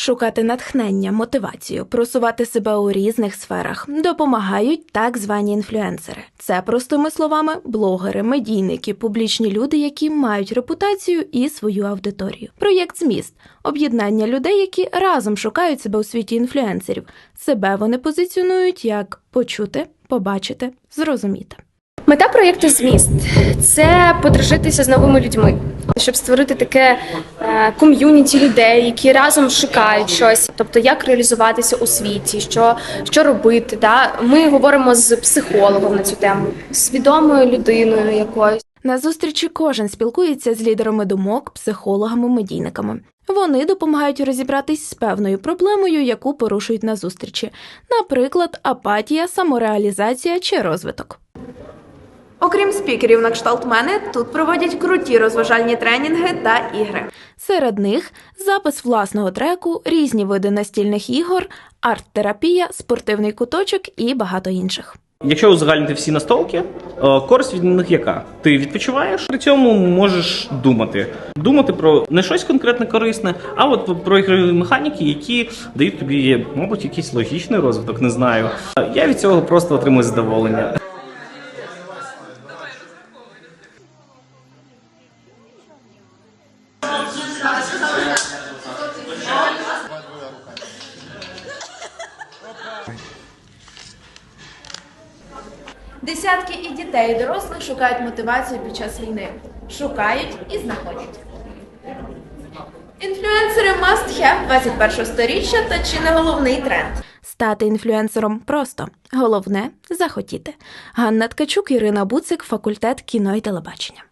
Шукати натхнення, мотивацію, просувати себе у різних сферах допомагають так звані інфлюенсери. Це простими словами блогери, медійники, публічні люди, які мають репутацію і свою аудиторію. Проєкт зміст об'єднання людей, які разом шукають себе у світі інфлюенсерів. Себе вони позиціонують як почути, побачити, зрозуміти. Мета проєкту Зміст це подружитися з новими людьми, щоб створити таке е, ком'юніті людей, які разом шукають щось, тобто як реалізуватися у світі, що, що робити. Да? Ми говоримо з психологом на цю тему, з відомою людиною якоюсь. На зустрічі кожен спілкується з лідерами думок, психологами, медійниками. Вони допомагають розібратись з певною проблемою, яку порушують на зустрічі, наприклад, апатія, самореалізація чи розвиток. Окрім спікерів на кшталт мене, тут проводять круті розважальні тренінги та ігри. Серед них запис власного треку, різні види настільних ігор, арт-терапія, спортивний куточок і багато інших. Якщо узагальнити всі настолки, е, користь від них яка? Ти відпочиваєш, при цьому можеш думати. Думати про не щось конкретне корисне, а от про ігрові механіки, які дають тобі, мабуть, якийсь логічний розвиток, не знаю. Е, Я від цього просто отримую задоволення. Десятки і дітей, і дорослих шукають мотивацію під час війни. Шукають і знаходять. Інфлюенсери must have 21 сторіччя та чи не головний тренд? Стати інфлюенсером просто. Головне захотіти. Ганна Ткачук, Ірина Буцик, факультет кіно і телебачення.